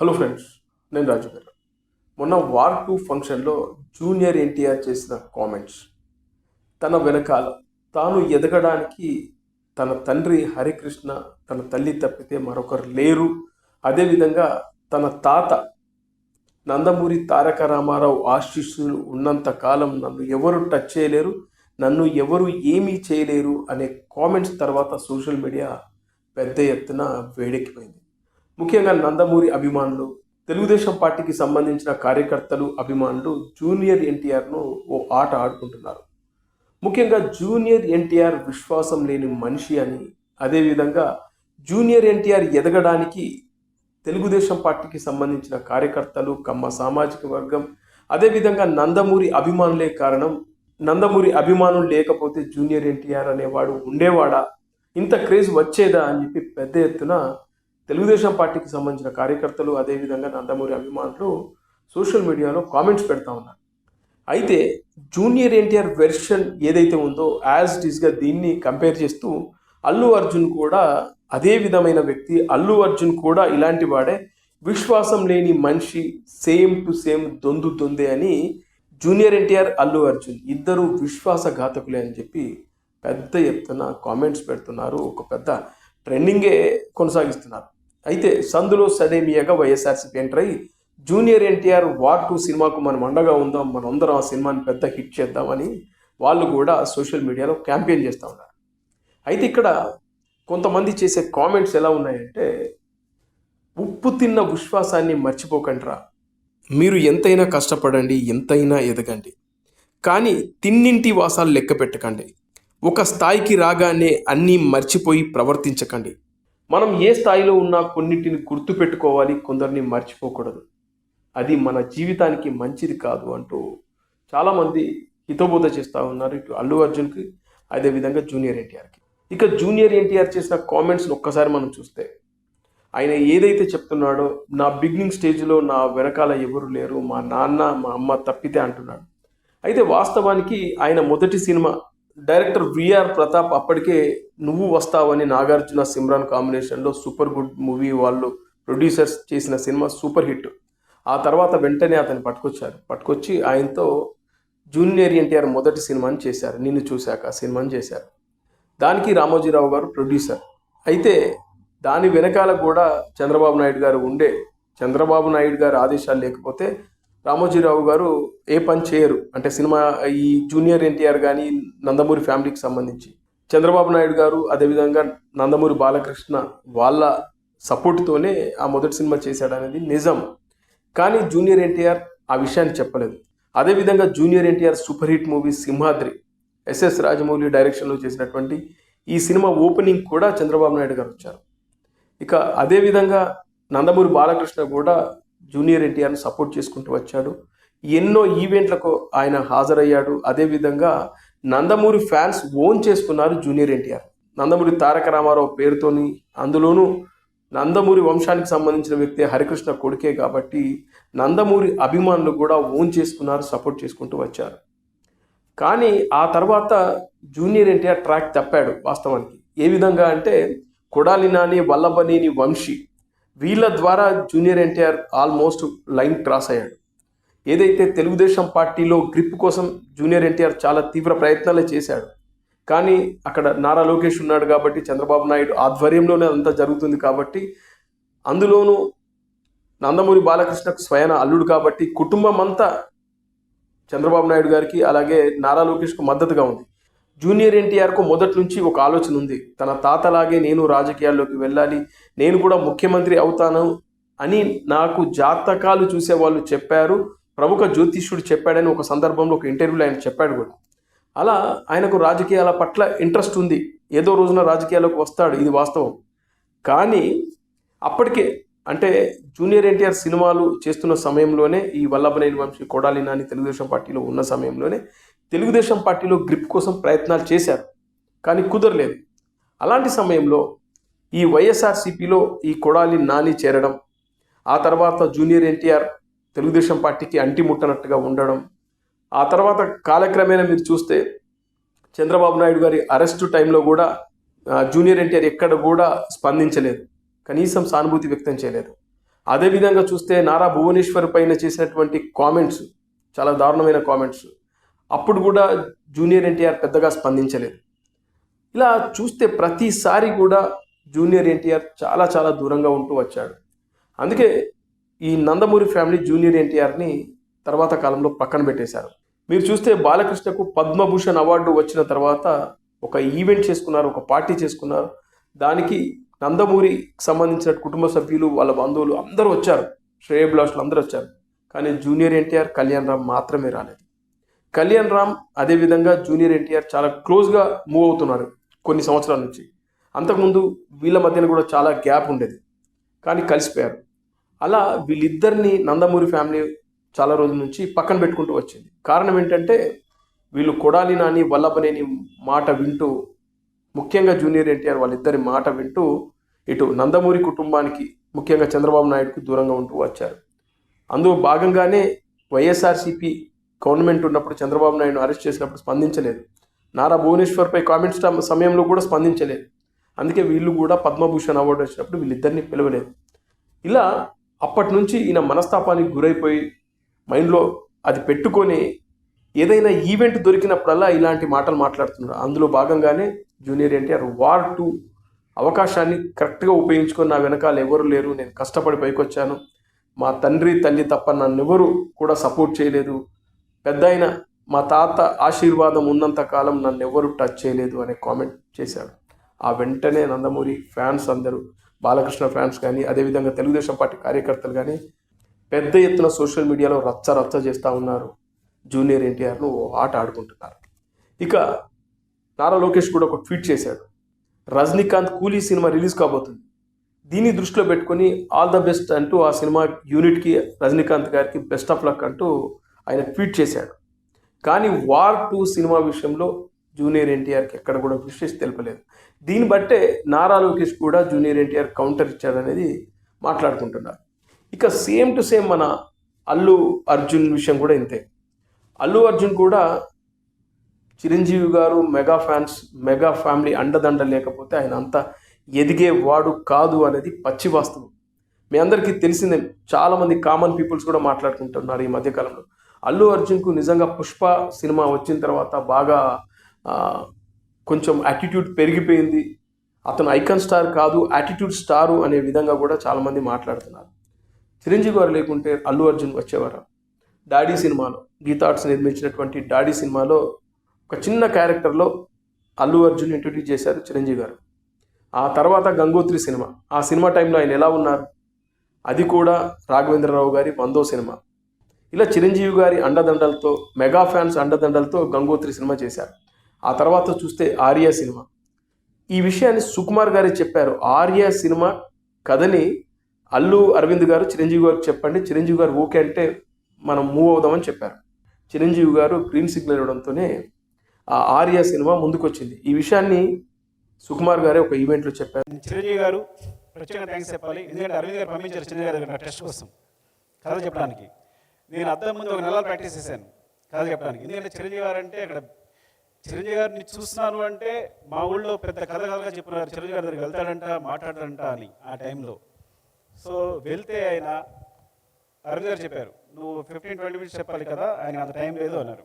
Hello friends నేను రాజు గారు. మొన్న war two ఫంక్షన్లో జూనియర్ ఎన్టీఆర్ చేసిన కామెంట్స్ తన వెనకాల తాను ఎదగడానికి తన తండ్రి హరికృష్ణ తన తల్లి తప్పితే మరొకరు లేరు. అదేవిధంగా తన తాత నందమూరి తారక రామారావు ఆశీస్సులు ఉన్నంత కాలం నన్ను ఎవరు టచ్ చేయలేరు నన్ను ఎవరు ఏమీ చేయలేరు అనే కామెంట్స్ తర్వాత సోషల్ మీడియా పెద్ద ఎత్తున వేడెక్కిపోయింది. ముఖ్యంగా నందమూరి అభిమానులు తెలుగుదేశం పార్టీకి సంబంధించిన కార్యకర్తలు అభిమానులు జూనియర్ ఎన్టీఆర్ను ఓ ఆట ఆడుకుంటున్నారు. ముఖ్యంగా జూనియర్ ఎన్టీఆర్ విశ్వాసం లేని మనిషి అని అదేవిధంగా జూనియర్ ఎన్టీఆర్ ఎదగడానికి తెలుగుదేశం పార్టీకి సంబంధించిన కార్యకర్తలు కమ్మ సామాజిక వర్గం అదేవిధంగా నందమూరి అభిమానులే కారణం నందమూరి అభిమానులు లేకపోతే జూనియర్ ఎన్టీఆర్ అనేవాడు ఉండేవాడా? ఇంత క్రేజ్ వచ్చేదా అని చెప్పి పెద్ద ఎత్తున తెలుగుదేశం పార్టీకి సంబంధించిన కార్యకర్తలు అదేవిధంగా నందమూరి అభిమానులు సోషల్ మీడియాలో కామెంట్స్ పెడతా ఉన్నారు. అయితే జూనియర్ ఎన్టీఆర్ వెర్షన్ ఏదైతే ఉందో యాజ్ డిస్గా దీన్ని కంపేర్ చేస్తూ అల్లు అర్జున్ కూడా అదే విధమైన వ్యక్తి. అల్లు అర్జున్ కూడా ఇలాంటి వాడే. విశ్వాసం లేని మనిషి సేమ్ టు సేమ్ దొందు దొందే అని జూనియర్ ఎన్టీఆర్ అల్లు అర్జున్ ఇద్దరు విశ్వాసఘాతకులే అని చెప్పి పెద్ద ఎత్తున కామెంట్స్ పెడుతున్నారు. ఒక పెద్ద ట్రెండింగే కొనసాగిస్తున్నారు. అయితే సందులో సడేమియాగా వైఎస్ఆర్సీపీ ఎంటర్ అయ్యి జూనియర్ ఎన్టీఆర్ వార్ టూ సినిమాకు మనం అండగా ఉందాం మనందరం ఆ సినిమాని పెద్ద హిట్ చేద్దామని వాళ్ళు కూడా సోషల్ మీడియాలో క్యాంపెయిన్ చేస్తూ ఉన్నారు. అయితే ఇక్కడ కొంతమంది చేసే కామెంట్స్ ఎలా ఉన్నాయంటే ఉప్పు తిన్న విశ్వాసాన్ని మర్చిపోకండిరా. మీరు ఎంతైనా కష్టపడండి ఎంతైనా ఎదగండి. కానీ తిన్నింటి వాసాలు లెక్క పెట్టకండి. ఒక స్థాయికి రాగానే అన్నీ మర్చిపోయి ప్రవర్తించకండి. మనం ఏ స్థాయిలో ఉన్నా కొన్నిటిని గుర్తుపెట్టుకోవాలి కొందరిని మర్చిపోకూడదు. అది మన జీవితానికి మంచిది కాదు అంటూ చాలామంది హితబోధ చేస్తూ ఉన్నారు. ఇటు అల్లు అర్జున్కి అదేవిధంగా జూనియర్ ఎన్టీఆర్కి. ఇక జూనియర్ ఎన్టీఆర్ చేసిన కామెంట్స్ని ఒక్కసారి మనం చూస్తే ఆయన ఏదైతే చెప్తున్నాడో నా బిగినింగ్ స్టేజ్లో నా వెనకాల ఎవరు లేరు మా నాన్న మా అమ్మ తప్పితే అంటున్నాడు. అయితే వాస్తవానికి ఆయన మొదటి సినిమా డైరెక్టర్ విఆర్ ప్రతాప్ అప్పటికే నువ్వు వస్తావని నాగార్జున సిమ్రాన్ కాంబినేషన్లో సూపర్ గుడ్ మూవీ వాళ్ళు ప్రొడ్యూసర్స్ చేసిన సినిమా సూపర్ హిట్. ఆ తర్వాత వెంటనే అతను పట్టుకొచ్చారు. పట్టుకొచ్చి ఆయనతో జూనియర్ ఎన్టీఆర్ మొదటి సినిమాని చేశారు. నిన్ను చూశాక ఆ సినిమాని చేశారు. దానికి రామోజీరావు గారు ప్రొడ్యూసర్. అయితే దాని వెనకాల కూడా చంద్రబాబు నాయుడు గారు ఉండే చంద్రబాబు నాయుడు గారు ఆదేశాలు లేకపోతే రామోజీరావు గారు ఏ పని చేయరు. అంటే సినిమా ఈ జూనియర్ ఎన్టీఆర్ కానీ నందమూరి ఫ్యామిలీకి సంబంధించి. చంద్రబాబు నాయుడు గారు అదేవిధంగా నందమూరి బాలకృష్ణ వాళ్ళ సపోర్ట్తోనే ఆ మొదటి సినిమా చేశాడనేది నిజం. కానీ జూనియర్ ఎన్టీఆర్ ఆ విషయాన్ని చెప్పలేదు. అదేవిధంగా junior NTR super hit movie Simhadri SS Rajamouli డైరెక్షన్లో చేసినటువంటి ఈ సినిమా ఓపెనింగ్ కూడా చంద్రబాబు నాయుడు గారు వచ్చారు ఇక అదేవిధంగా నందమూరి బాలకృష్ణ కూడా జూనియర్ ఎన్టీఆర్ని సపోర్ట్ చేసుకుంటూ వచ్చాడు. ఎన్నో ఈవెంట్లకు ఆయన హాజరయ్యాడు. అదేవిధంగా నందమూరి ఫ్యాన్స్ ఓన్ చేసుకున్నారు జూనియర్ ఎన్టీఆర్. నందమూరి తారక రామారావు పేరుతోని అందులోనూ నందమూరి వంశానికి సంబంధించిన వ్యక్తి హరికృష్ణ కొడుకే కాబట్టి నందమూరి అభిమానులు కూడా ఓన్ చేసుకున్నారు సపోర్ట్ చేసుకుంటూ వచ్చారు. కానీ ఆ తర్వాత జూనియర్ ఎన్టీఆర్ ట్రాక్ తప్పాడు వాస్తవానికి. ఏ విధంగా అంటే కొడాలి నాని వల్లభనేని వంశీ వీళ్ళ ద్వారా junior NTR almost line cross అయ్యాడు. ఏదైతే తెలుగుదేశం పార్టీలో గ్రిప్ కోసం జూనియర్ ఎన్టీఆర్ చాలా తీవ్ర ప్రయత్నాలే చేశాడు కానీ అక్కడ నారా లోకేష్ ఉన్నాడు కాబట్టి చంద్రబాబు నాయుడు ఆధ్వర్యంలోనే అంతా జరుగుతుంది కాబట్టి అందులోనూ నందమూరి బాలకృష్ణకు స్వయన అల్లుడు కాబట్టి కుటుంబం అంతా చంద్రబాబు నాయుడు గారికి అలాగే నారా లోకేష్కు మద్దతుగా ఉంది. జూనియర్ ఎన్టీఆర్కు మొదటి నుంచి ఒక ఆలోచన ఉంది. తన తాతలాగే నేను రాజకీయాల్లోకి వెళ్ళాలి నేను కూడా ముఖ్యమంత్రి అవుతాను అని నాకు జాతకాలు చూసే వాళ్ళు చెప్పారు. ప్రముఖ జ్యోతిష్యుడు చెప్పాడని ఒక సందర్భంలో ఒక ఇంటర్వ్యూలో ఆయన చెప్పాడు కూడా. అలా ఆయనకు రాజకీయాల పట్ల ఇంట్రెస్ట్ ఉంది. ఏదో రోజున రాజకీయాల్లోకి వస్తాడు ఇది వాస్తవం. కానీ అప్పటికే అంటే జూనియర్ ఎన్టీఆర్ సినిమాలు చేస్తున్న సమయంలోనే ఈ వల్లభనేని వంశీ కొడాలి నాని తెలుగుదేశం పార్టీలో ఉన్న సమయంలోనే తెలుగుదేశం పార్టీలో గ్రిప్ కోసం ప్రయత్నాలు చేశారు కానీ కుదరలేదు. అలాంటి సమయంలో ఈ వైఎస్ఆర్సీపీలో ఈ కొడాలి నాని చేరడం ఆ తర్వాత జూనియర్ ఎన్టీఆర్ తెలుగుదేశం పార్టీకి అంటిముట్టనట్టుగా ఉండడం ఆ తర్వాత కాలక్రమేణా మీరు చూస్తే చంద్రబాబు నాయుడు గారి అరెస్టు టైంలో కూడా జూనియర్ ఎన్టీఆర్ ఎక్కడ కూడా స్పందించలేదు. కనీసం సానుభూతి వ్యక్తం చేయలేదు. అదేవిధంగా చూస్తే నారా భువనేశ్వర్ పైన చేసినటువంటి కామెంట్స్ చాలా దారుణమైన కామెంట్స్ అప్పుడు కూడా జూనియర్ ఎన్టీఆర్ పెద్దగా స్పందించలేదు. ఇలా చూస్తే ప్రతిసారి కూడా జూనియర్ ఎన్టీఆర్ చాలా చాలా దూరంగా ఉంటూ వచ్చాడు. అందుకే ఈ నందమూరి ఫ్యామిలీ జూనియర్ ఎన్టీఆర్ని తర్వాత కాలంలో పక్కన పెట్టేశారు. మీరు చూస్తే బాలకృష్ణకు పద్మభూషణ్ అవార్డు వచ్చిన తర్వాత ఒక ఈవెంట్ చేసుకున్నారు ఒక పార్టీ చేసుకున్నారు. దానికి నందమూరికి సంబంధించిన కుటుంబ సభ్యులు వాళ్ళ బంధువులు అందరూ వచ్చారు. శ్రేయభిలాషులు అందరూ వచ్చారు. కానీ జూనియర్ ఎన్టీఆర్ కళ్యాణ్ రామ్ మాత్రమే రాలేదు. కళ్యాణ్ రామ్ అదేవిధంగా జూనియర్ ఎన్టీఆర్ చాలా క్లోజ్గా మూవ్ అవుతున్నారు కొన్ని సంవత్సరాల నుంచి. అంతకుముందు వీళ్ళ మధ్యన కూడా చాలా గ్యాప్ ఉండేది. కానీ కలిసిపోయారు. అలా వీళ్ళిద్దరిని నందమూరి ఫ్యామిలీ చాలా రోజుల నుంచి పక్కన పెట్టుకుంటూ వచ్చింది. కారణం ఏంటంటే వీళ్ళు కొడాలి నాని వల్లభనేని మాట వింటూ ముఖ్యంగా జూనియర్ ఎన్టీఆర్ వాళ్ళిద్దరి మాట వింటూ ఇటు నందమూరి కుటుంబానికి ముఖ్యంగా చంద్రబాబు నాయుడుకి దూరంగా ఉంటూ వచ్చారు. అందులో భాగంగానే వైఎస్ఆర్సీపీ గవర్నమెంట్ ఉన్నప్పుడు చంద్రబాబు నాయుడు అరెస్ట్ చేసినప్పుడు స్పందించలేదు. నారా భువనేశ్వర్పై కామెంట్స్ సమయంలో కూడా స్పందించలేదు. అందుకే వీళ్ళు కూడా పద్మభూషణ్ అవార్డు వచ్చినప్పుడు వీళ్ళిద్దరిని పిలవలేదు. ఇలా అప్పటి నుంచి ఈయన మనస్తాపానికి గురైపోయి మైండ్లో అది పెట్టుకొని ఏదైనా ఈవెంట్ దొరికినప్పుడల్లా ఇలాంటి మాటలు మాట్లాడుతున్నారు అందులో భాగంగానే జూనియర్ ఎన్టీఆర్ వార్ టూ అవకాశాన్ని కరెక్ట్గా ఉపయోగించుకొని నా వెనకాల ఎవరు లేరు నేను కష్టపడి పైకొచ్చాను. మా తండ్రి తల్లి తప్ప నన్ను ఎవరు కూడా సపోర్ట్ చేయలేదు. పెద్ద అయిన మా తాత ఆశీర్వాదం ఉన్నంత కాలం నన్ను ఎవరు టచ్ చేయలేదు అనే కామెంట్ చేశాడు. ఆ వెంటనే నందమూరి ఫ్యాన్స్ అందరూ బాలకృష్ణ ఫ్యాన్స్ కానీ అదేవిధంగా తెలుగుదేశం పార్టీ కార్యకర్తలు కానీ పెద్ద ఎత్తున సోషల్ మీడియాలో రచ్చ రచ్చ చేస్తూ ఉన్నారు. జూనియర్ ఎన్టీఆర్ను ఓ ఆట ఆడుకుంటున్నారు. ఇక నారా లోకేష్ కూడా ఒక ట్వీట్ చేశాడు. రజనీకాంత్ కూలీ సినిమా రిలీజ్ కాబోతుంది. దీన్ని దృష్టిలో పెట్టుకొని ఆల్ ద బెస్ట్ అంటూ ఆ సినిమా యూనిట్కి రజనీకాంత్ గారికి బెస్ట్ ఆఫ్ లక్ అంటూ ఆయన ట్వీట్ చేశాడు. కానీ వార్ టూ సినిమా విషయంలో జూనియర్ ఎన్టీఆర్కి ఎక్కడ కూడా విషెస్ తెలపలేదు. దీన్ని బట్టే నారా లోకేష్ కూడా జూనియర్ ఎన్టీఆర్ కౌంటర్ ఇచ్చాడనేది మాట్లాడుకుంటున్నారు. ఇక సేమ్ టు సేమ్ మన అల్లు అర్జున్ విషయం కూడా ఇంతే. అల్లు అర్జున్ కూడా Chiranjeevi garu mega fans mega family అండదండ లేకపోతే ఆయన అంత ఎదిగే వాడు కాదు అనేది పచ్చి వాస్తవం. మీ అందరికీ తెలిసిందే చాలామంది కామన్ పీపుల్స్ కూడా మాట్లాడుకుంటున్నారు ఈ మధ్యకాలంలో. అల్లు అర్జున్కు నిజంగా పుష్ప సినిమా వచ్చిన తర్వాత బాగా కొంచెం యాటిట్యూడ్ పెరిగిపోయింది. అతను ఐకాన్ స్టార్ కాదు యాటిట్యూడ్ స్టారు అనే విధంగా కూడా చాలామంది మాట్లాడుతున్నారు. చిరంజీవి గారు లేకుంటే అల్లు అర్జున్ వచ్చేవారు? డాడీ సినిమాలో గీతార్ట్స్ నిర్మించినటువంటి డాడీ సినిమాలో ఒక చిన్న క్యారెక్టర్లో అల్లు అర్జున్ ఇంట్రడ్యూస్ చేశారు చిరంజీవి గారు. ఆ తర్వాత గంగోత్రి సినిమా ఆ సినిమా టైంలో ఆయన ఎలా ఉన్నారు? అది కూడా రాఘవేంద్రరావు గారి వందో సినిమా. ఇలా చిరంజీవి గారి అండదండలతో మెగా ఫ్యాన్స్ అండదండలతో గంగోత్రి సినిమా చేశారు. ఆ తర్వాత చూస్తే ఆర్య సినిమా. ఈ విషయాన్ని సుకుమార్ గారే చెప్పారు. ఆర్య సినిమా కథని అల్లు అరవింద్ గారు చిరంజీవి గారు చెప్పండి. చిరంజీవి గారు ఓకే అంటే మనం మూవ్ అవుదామని చెప్పారు. చిరంజీవి గారు గ్రీన్ సిగ్నల్ ఇవ్వడంతోనే ఆ ఆర్య సినిమా ముందుకొచ్చింది. ఈ విషయాన్ని సుకుమార్ గారే ఒక ఈవెంట్లో చెప్పారు. చిరంజీవి గారు ప్రత్యేకంగా థ్యాంక్స్ చెప్పాలి. ఎందుకంటే అరవింద్ గారు పంపించారు చిరంజీవి గారు టెస్ట్ కోసం. కథ చెప్పడానికి. నేను అద్దం ముందు ఒక నెలలో ప్రాక్టీస్ చేశాను. కథ చెప్పడానికి. ఎందుకంటే చిరంజీవి గారు అంటే అక్కడ చిరంజీవి గారిని చూస్తున్నాను అంటే మా ఊళ్ళో పెద్ద కథ కథగా చెప్పినారు చిరంజీవి గారి దగ్గరికి వెళ్తాడంట మాట్లాడతాడంట అని ఆ టైంలో. సో వెళ్తే ఆయన అరవింద్ గారు చెప్పారు నువ్వు ఫిఫ్టీన్ ట్వంటీ మినిట్స్ చెప్పాలి కదా ఆయన అంత టైం లేదు అన్నారు.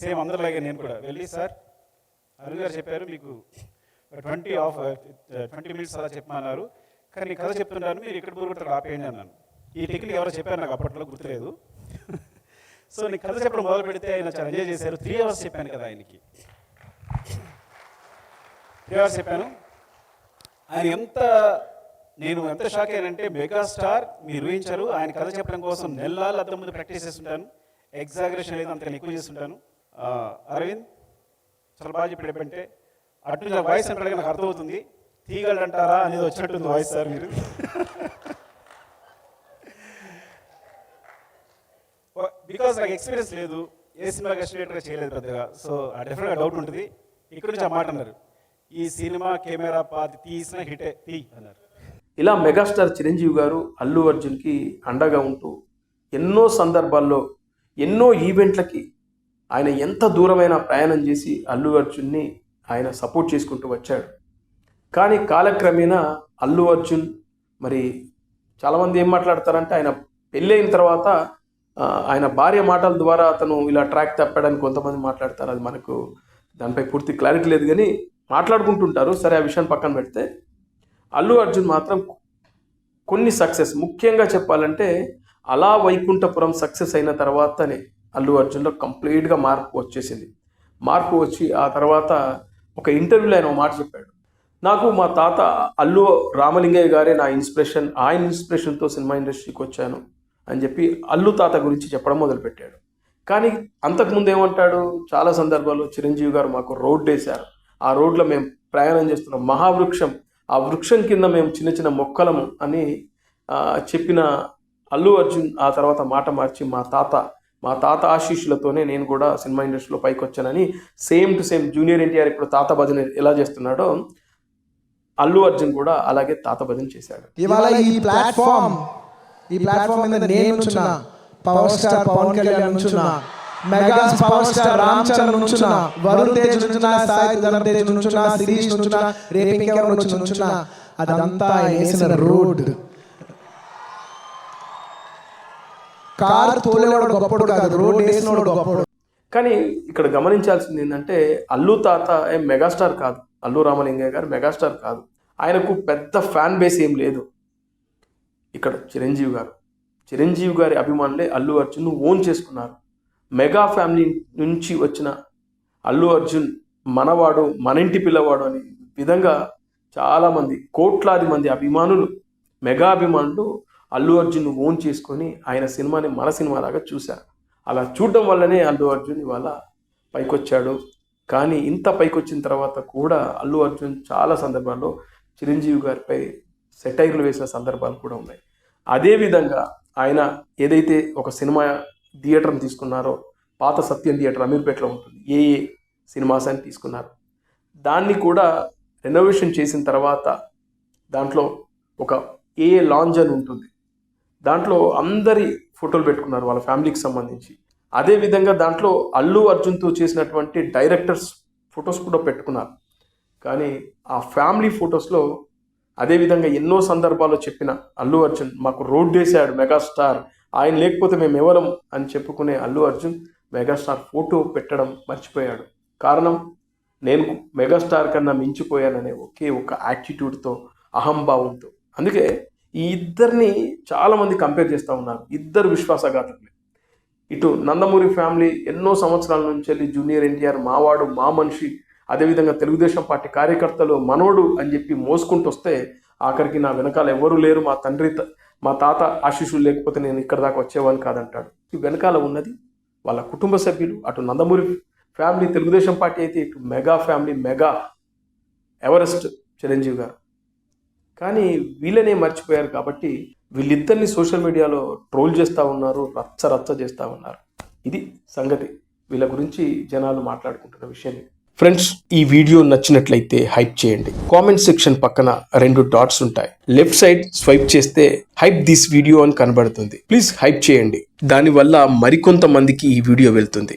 సేమ్ అందరిలాగే నేను కూడా. వెళ్ళి సార్ అరవింద్ గారు చెప్పారు మీకు ట్వంటీ ఆఫ్ ట్వంటీ మినిట్స్ అలా చెప్పమన్నారు కానీ నేను కథ చెప్తున్నాను మీరు ఇక్కడ కూడా ఆపేయండి అన్నాను. ఈ టెక్నిక్ ఎవరో చెప్పారు నాకు అప్పట్లో గుర్తులేదు. సో నేను కథ చెప్పడం మొదలు పెడితే ఆయన చాలా ఎంజాయ్ చేశారు. త్రీ అవర్స్ చెప్పాను కదా ఆయనకి. త్రీ అవర్స్ చెప్పాను. ఆయన ఎంత నేను ఎంత షాక్ అయ్యానంటే మెగాస్టార్ మీరు ఊహించారు. ఆయన కథ చెప్పడం కోసం నెలలు అద్దం ముందు ప్రాక్టీస్ చేస్తుంటాను. ఎగ్జాగరేషన్ లేదు అంతకన్నా ఎక్కువ చేస్తుంటాను. అరవింద్ చాలా బాగా చెప్పాడు ఏంటంటే అటు వాయిస్ అంటే నాకు అర్థమవుతుంది. తీగలంటారా అనేది వచ్చినట్టుంది వాయిస్ సార్ మీరు. బికాస్ నాకు ఎక్స్పీరియన్స్ లేదు. ఏ సినిమాకి అసిస్టెంట్గా చేయలేదు పెద్దగా. సో డెఫినెట్గా డౌట్ ఉంటుంది. ఇక్కడ నుంచి ఆ మాట అన్నారు. ఈ సినిమా కెమెరా పాతి తీసిన హిటే తీ అన్నారు. ఇలా మెగాస్టార్ చిరంజీవి గారు అల్లు అర్జున్కి అండగా ఉంటూ ఎన్నో సందర్భాల్లో ఎన్నో ఈవెంట్లకి ఆయన ఎంత దూరమైన ప్రయాణం చేసి అల్లు అర్జున్ని ఆయన సపోర్ట్ చేసుకుంటూ వచ్చాడు. కానీ కాలక్రమేణా అల్లు అర్జున్ మరి చాలామంది ఏం మాట్లాడతారంటే ఆయన పెళ్ళైన తర్వాత ఆయన భార్య మాటల ద్వారా అతను ఇలా ట్రాక్ తప్పాడని కొంతమంది మాట్లాడతారు. అది మనకు దానిపై పూర్తి క్లారిటీ లేదు కానీ మాట్లాడుకుంటుంటారు. సరే ఆ విషయాన్ని పక్కన పెడితే అల్లు అర్జున్ మాత్రం కొన్ని సక్సెస్ ముఖ్యంగా చెప్పాలంటే అలా వైకుంఠపురం సక్సెస్ అయిన తర్వాతనే అల్లు అర్జున్లో కంప్లీట్గా మార్పు వచ్చేసింది. మార్పు వచ్చి ఆ తర్వాత ఒక ఇంటర్వ్యూలో ఆయన ఒక మాట చెప్పాడు. నాకు మా తాత అల్లు రామలింగయ్య గారే నా ఇన్స్పిరేషన్ ఆయన ఇన్స్పిరేషన్తో సినిమా ఇండస్ట్రీకి వచ్చాను. అని చెప్పి అల్లు తాత గురించి చెప్పడం మొదలుపెట్టాడు. కానీ అంతకుముందు ఏమంటాడు? చాలా సందర్భాల్లో చిరంజీవి గారు మాకు రోడ్డు వేశారు. ఆ రోడ్లో మేము ప్రయాణం చేస్తున్న మహావృక్షం ఆ వృక్షం కింద మేము చిన్న చిన్న మొక్కలము అని చెప్పిన అల్లు అర్జున్ ఆ తర్వాత మాట మార్చి మా తాత మా తాత ఆశీస్సులతోనే నేను కూడా సినిమా ఇండస్ట్రీలో పైకి వచ్చానని same to same junior NTR ఇప్పుడు తాత భజన ఎలా చేస్తున్నాడో అల్లు అర్జున్ కూడా అలాగే తాత భజన చేశాడు. ఇవాళ ఈ ప్లాట్ఫామ్ ఈ ప్లాట్ఫామ్ మీద నేను నుంచున్నా power star Pawan Kalyan నుంచున్నా mega power star Ram Charan నుంచున్నా Varun Tej నుంచున్నా సాయి ధరమ్ తేజ్ నుంచున్నా శిరీష్ నుంచున్నా రేపు ఇంకెవరు నుంచి నుంచున్నా అదంతా వేసిన రోడ్. కార్ తోలేవాడు గొప్పడు కాదు రోడ్ వేసినోడు గొప్పడు. కానీ ఇక్కడ గమనించాల్సింది ఏంటంటే అల్లు తాత ఏం మెగాస్టార్ కాదు. అల్లు రామలింగయ్య గారు మెగాస్టార్ కాదు. ఆయనకు పెద్ద ఫ్యాన్ బేస్ ఏం లేదు. ఇక్కడ చిరంజీవి గారు. చిరంజీవి గారి అభిమానులే అల్లు అర్జున్ను ఓన్ చేసుకున్నారు. మెగా ఫ్యామిలీ నుంచి వచ్చిన అల్లు అర్జున్ మనవాడు మన ఇంటి పిల్లవాడు అనే విధంగా చాలామంది కోట్లాది మంది అభిమానులు మెగా అభిమానులు అల్లు అర్జున్ను ఓన్ చేసుకొని ఆయన సినిమాని మన సినిమాలాగా చూశారు. అలా చూడడం వల్లనే అల్లు అర్జున్ ఇవాళ పైకొచ్చాడు. కానీ ఇంత పైకొచ్చిన తర్వాత కూడా అల్లు అర్జున్ చాలా సందర్భాల్లో చిరంజీవి గారిపై సెటైర్లు వేసిన సందర్భాలు కూడా ఉన్నాయి. అదేవిధంగా ఆయన ఏదైతే ఒక సినిమా థియేటర్ని తీసుకున్నారో పాత సత్యం థియేటర్ అమీర్పేటలో ఉంటుంది. ఏ ఏ సినిమాస్ అని తీసుకున్నారు. దాన్ని కూడా రెనోవేషన్ చేసిన తర్వాత దాంట్లో ఒక ఏ లాంజ్ అని ఉంటుంది. దాంట్లో అందరి ఫోటోలు పెట్టుకున్నారు వాళ్ళ ఫ్యామిలీకి సంబంధించి. అదేవిధంగా దాంట్లో అల్లు అర్జున్తో చేసినటువంటి డైరెక్టర్స్ ఫొటోస్ కూడా పెట్టుకున్నారు. కానీ ఆ ఫ్యామిలీ ఫొటోస్లో అదేవిధంగా ఎన్నో సందర్భాల్లో చెప్పిన అల్లు అర్జున్ మాకు రోడ్ వేసాడు మెగాస్టార్ ఆయన లేకపోతే మేము ఎవరం అని చెప్పుకునే అల్లు అర్జున్ మెగాస్టార్ ఫోటో పెట్టడం మర్చిపోయాడు. కారణం నేను మెగాస్టార్ కన్నా మించిపోయాననే ఒకే ఒక యాటిట్యూడ్తో అహంభావంతో. అందుకే ఈ ఇద్దరిని చాలామంది కంపేర్ చేస్తూ ఉన్నారు. ఇద్దరు విశ్వాసఘాతకులే. ఇటు నందమూరి ఫ్యామిలీ ఎన్నో సంవత్సరాల నుంచి వెళ్ళి జూనియర్ ఎన్టీఆర్ మావాడు మా మనిషి అదేవిధంగా తెలుగుదేశం పార్టీ కార్యకర్తలు మనోడు అని చెప్పి మోసుకుంటూ వస్తే ఆఖరికి నా వెనకాల ఎవరూ లేరు మా తండ్రి మా తాత ఆశీస్సులు లేకపోతే నేను ఇక్కడ దాకా వచ్చేవాడిని కాదంటాడు. ఈ వెనకాల ఉన్నది వాళ్ళ కుటుంబ సభ్యులు అటు నందమూరి ఫ్యామిలీ తెలుగుదేశం పార్టీ అయితే ఇటు mega family mega Everest Chiranjeevi garu. కానీ వీళ్ళనే మర్చిపోయారు కాబట్టి వీళ్ళిద్దరిని సోషల్ మీడియాలో ట్రోల్ చేస్తూ ఉన్నారు రచ్చ రచ్చ చేస్తూ ఉన్నారు. ఇది సంగతి. వీళ్ళ గురించి జనాలు మాట్లాడుకుంటున్న విషయం ఫ్రెండ్స్ ఈ వీడియో నచ్చినట్లయితే హైప్ చేయండి. కామెంట్ సెక్షన్ పక్కన రెండు డాట్స్ ఉంటాయి. లెఫ్ట్ సైడ్ స్వైప్ చేస్తే హైప్ దిస్ వీడియో అని కనబడుతుంది. ప్లీజ్ హైప్ చేయండి. దానివల్ల మరికొంతమందికి ఈ వీడియో వెళ్తుంది.